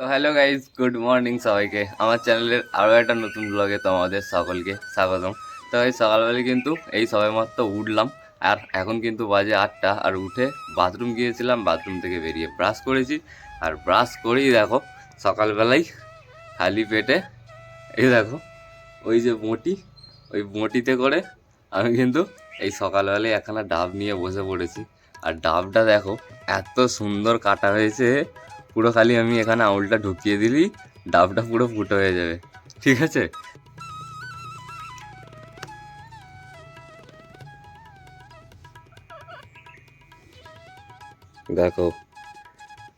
তো hello guys good morning সবাইকে। আমার চ্যানেলের আরও একটা নতুন ব্লগে তোমাদের সকলকে স্বাগতম। তো এই সকালবেলা কিন্তু এই সবে মাত্র উঠলাম, আর এখন কিন্তু বাজে আটটা, আর উঠে বাথরুম গিয়েছিলাম বাথরুম থেকে বেরিয়ে ব্রাশ করেছি। আর ব্রাশ করেই দেখো, সকালবেলাই খালি পেটে, এই দেখো, ওই যে বঁটি, ওই বঁটিতে করে আমি কিন্তু এই সকালবেলায় একখানা ডাব নিয়ে বসে পড়েছি। আর ডাবটা দেখো, এত সুন্দর কাটা হয়েছে পুরো খালি আমি এখানে আউলটা ঢুকিয়ে দিলি, ডাবটা পুরো ফুটো হয়ে যাবে। ঠিক আছে? দেখো,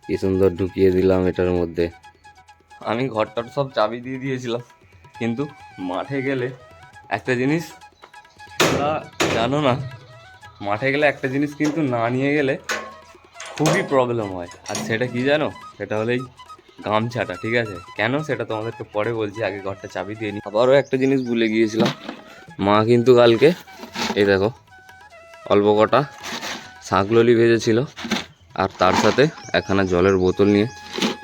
কি সুন্দর ঢুকিয়ে দিলাম এটার মধ্যে। আমি ঘরটার সব চাবি দিয়ে দিয়েছিলাম, কিন্তু মাঠে গেলে একটা জিনিস জানো না, মাঠে গেলে একটা জিনিস কিন্তু না নিয়ে গেলে খুবই প্রবলেম হয়। আর সেটা কি জানো? সেটা হলেই গামছাটা, ঠিক আছে? কেন? সেটা তোমাদেরকে পরে বলছি, আগে ঘরটা চাবি দিয়ে নি। আবারও একটা জিনিস ভুলে গিয়েছিলাম। মা কিন্তু কালকে, এই দেখো, অল্প কটা শাঁকললি ভেজেছিল। আর তার সাথে একখানা জলের বোতল নিয়ে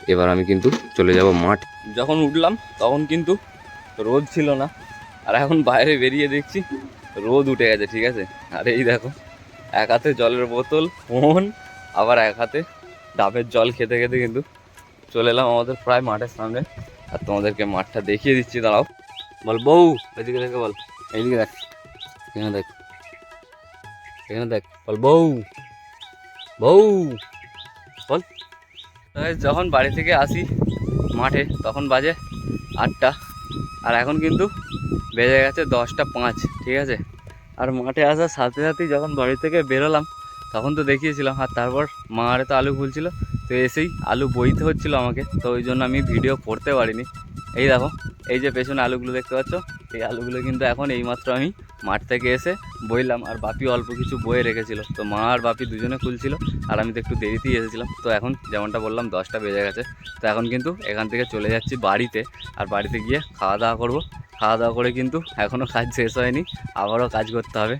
এবার আমি কিন্তু চলে যাব মাঠ। যখন উঠলাম, তখন কিন্তু রোদ ছিল না। আর এখন বাইরে বেরিয়ে দেখছি, রোদ উঠে গেছে, ঠিক আছে? আর এই দেখো, এক হাতে জলের বোতল, ফোন আবার এক হাতে ডাবের জল খেতে খেতে কিন্তু চলে এলাম আমাদের প্রায় মাঠের সামনে। আর তোমাদেরকে মাঠটা দেখিয়ে দিচ্ছি, দাঁড়াও। বল, বউ, এদিকে দেখে বল। এইদিকে দেখ, এখানে দেখ এখানে দেখ। বল, বউ বউ, বল। যখন বাড়ি থেকে আসি মাঠে, তখন বাজে আটটা। আর এখন কিন্তু বেজে গেছে দশটা পাঁচ, ঠিক আছে? আর মাঠে আসার সাথে সাথেই যখন বাড়ি থেকে বেরোলাম তখন তো দেখিয়েছিলাম, আর তারপর মা আরে তো আলু খুলছিল তো এসেই আলু বইতে হচ্ছিল আমাকে, তো ওই জন্য আমি ভিডিও করতে পারিনি। এই দেখো, এই যে পেছনে আলুগুলো দেখতে পাচ্ছ, এই আলুগুলো কিন্তু এখন এইমাত্র আমি মাঠ থেকে এসে বইলাম, আর বাপি অল্প কিছু বয়ে রেখেছিল। তো মা আর বাপি দুজনে খুলছিল, আর আমি তো একটু দেরিতেই এসেছিলাম। তো এখন যেমনটা বললাম, দশটা বেজে গেছে। তো এখন কিন্তু এখান থেকে চলে যাচ্ছি বাড়িতে, আর বাড়িতে গিয়ে খাওয়া দাওয়া করব। খাওয়া দাওয়া করে কিন্তু এখনও কাজ শেষ হয়নি, আবারও কাজ করতে হবে।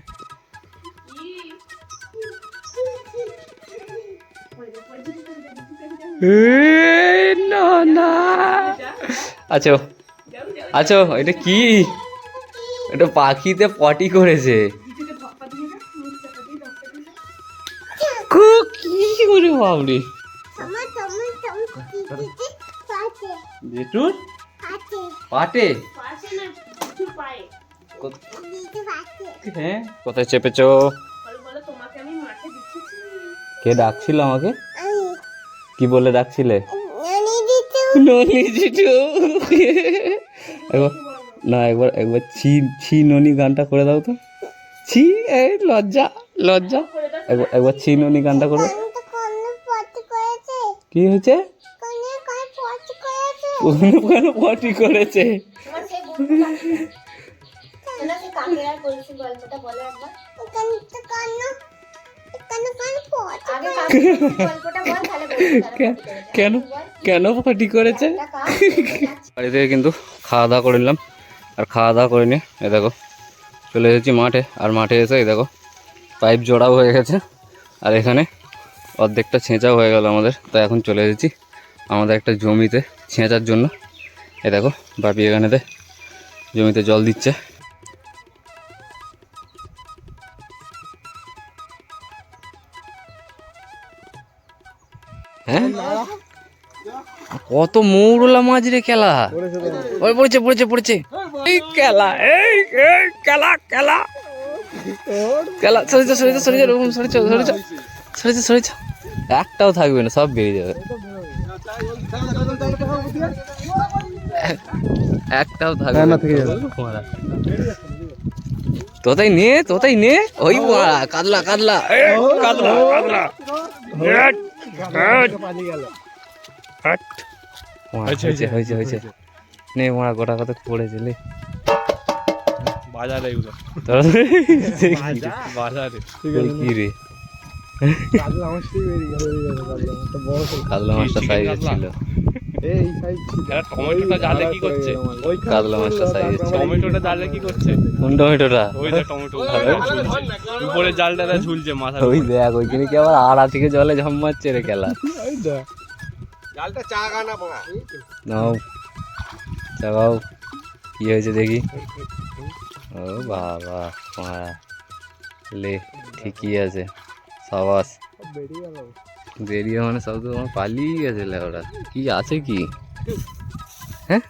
না না। আচ্ছা আচ্ছা এটা কি? এটা পাখিতে পটি করেছে। কু, করে ভাবলি জেঠুর পাটে? হ্যাঁ কোথায় চেপেছো? কে ডাকছিল আমাকে? আমি কি বলে ডাকছিলে? ননি জিটু একবার না একবার একবার ছি ছি ননি গানটা করে দাও তো। ছি এই লজ্জা লজ্জা। একবার একবার ছি ননি গানটা করো কি হয়েছে? কোন পটি করেছে? গল্পটা বলো একবার। এখানে তো কান এখানে কান কেন? কেন পটি করেছে? বাড়ি থেকে কিন্তু খাওয়া দাওয়া করে নিলাম। আর খাওয়া দাওয়া করে নিয়ে এ দেখো চলে এসেছি মাঠে। আর মাঠে এসে এই দেখো পাইপ জোড়াও হয়ে গেছে। আর এখানে অর্ধেকটা ছেঁচাও হয়ে গেল আমাদের। তো এখন চলে এসেছি আমাদের একটা জমিতে ছেঁচার জন্য। এ দেখো বাপি এখানেতে জমিতে জল দিচ্ছে। হ্যাঁ? কত মৌরলা মাছ রে খেলা ওই পড়েছে পড়েছে পড়েছে। এই খেলা এই খেলা খেলা খেলা ওরকম একটাও থাকবে না সব বেরিয়ে যাবে। একটাও থাকবে না। তোতাই নে তোতাই নে। ওই কাদলা কাদলা। কাদলা কাদলা। হয়েছে হয়েছে হয়েছে নে মোড়া গোটা কত পড়েছে লে। বাজারে এগুলো। বাজারে? কি রে? কাতলা মাছটা। সাইজ ছিল। টমেটোটা জালে কি করছে? কাতলা মাছটা সাইজ। টমেটোটা জালে কি করছে? কোন টমেটোটা? ওই যে টমেটো। উপরে জালটা ঝুলছে মাথা ওই দেখ ওইখানে কি আবার আড়া থেকে জলে ঝম মারছে রে খেলা জালটা চাগা না পড়া নাও। চাগাও কি হয়েছে দেখি? ও বাবা মারা। লে ঠিকই আছে। সাবাস। বেরিয়ে গেল। বেরিয়ে মানে সব তো আমার পালিয়ে গেছে লেওটা কি আছে কি? হ্যাঁ?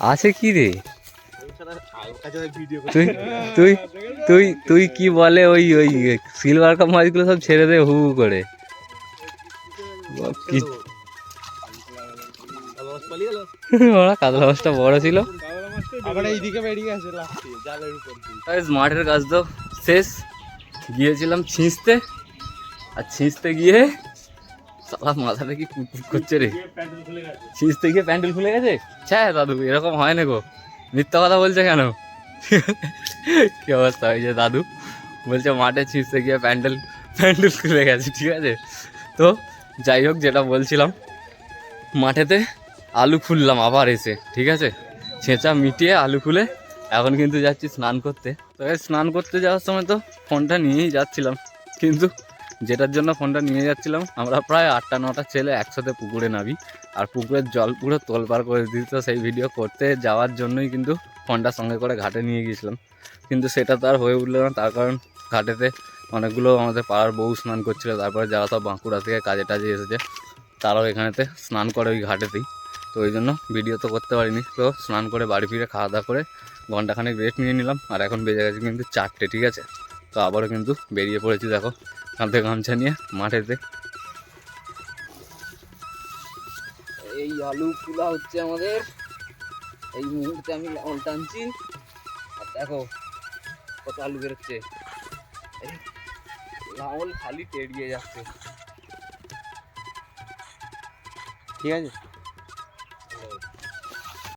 আছে কি রে? তুই তুই তুই তুই কি বলে ওই ওই সিলভার কাপ মাছগুলো সব ছেড়ে দে হু করে। ওরা কাতলা মাছটা বড় ছিল। মাঠের কাজ তো। শেষ। গিয়েছিলাম ছিঁচতে। আর ছিঁচতে গিয়ে, সালা মাথাটা কি কুটকুট করছে রে। ছিঁচতে গিয়ে প্যান্ডেল খুলে গেছে? ছ্যা দাদু, এরকম হয় না গো। মিথ্যা কথা বলছে কেন? কি অবস্থা হয়েছে দাদু? বলছে মাঠে ছিঁচতে গিয়ে প্যান্ডেল প্যান্ডেল খুলে গেছে, ঠিক আছে? তো যাই হোক, যেটা বলছিলাম, মাঠেতে আলু খুললাম আবার এসে, ঠিক আছে? ছেঁচা মিটিয়ে আলু খুলে এখন কিন্তু যাচ্ছি স্নান করতে। তো এই স্নান করতে যাওয়ার সময় তো ফোনটা নিয়েই যাচ্ছিলাম। কিন্তু যেটার জন্য ফোনটা নিয়ে যাচ্ছিলাম। আমরা প্রায় আটটা, নটা ছেলে একসাথে পুকুরে নামি, আর পুকুরের জল পুরো তোলপাড় করে দিত সেই ভিডিও করতে যাওয়ার জন্যই কিন্তু ফোনটা সঙ্গে করে ঘাটে নিয়ে গিয়েছিলাম। কিন্তু সেটা তো আর হয়ে উঠল না, তার কারণ ঘাটেতে অনেকগুলো আমাদের পাড়ার বউ স্নান করছিল, তারপরে যারা সব বাঁকুড়া থেকে কাজে টাজে এসেছে, তারাও এখানেতে স্নান করে ওই ঘাটেতেই। তো ওই জন্য ভিডিও তো করতে পারিনি। তো স্নান করে বাড়ি ফিরে খাওয়া দাওয়া করে ঘন্টাখানেক রেস্ট নিয়ে নিলাম, আর এখন বেজে গেছে কিন্তু চারটে, ঠিক আছে? তো আবারও কিন্তু বেরিয়ে পড়েছি, দেখো। কাঁধে গামছা নিয়ে মাঠেতে। এই আলু ফুলা হচ্ছে আমাদের। এই মুহূর্তে আমি লাউল টানছি। আর দেখো কত আলু বেরোচ্ছে। লাউল খালি টেড়িয়ে যাচ্ছে। ঠিক আছে?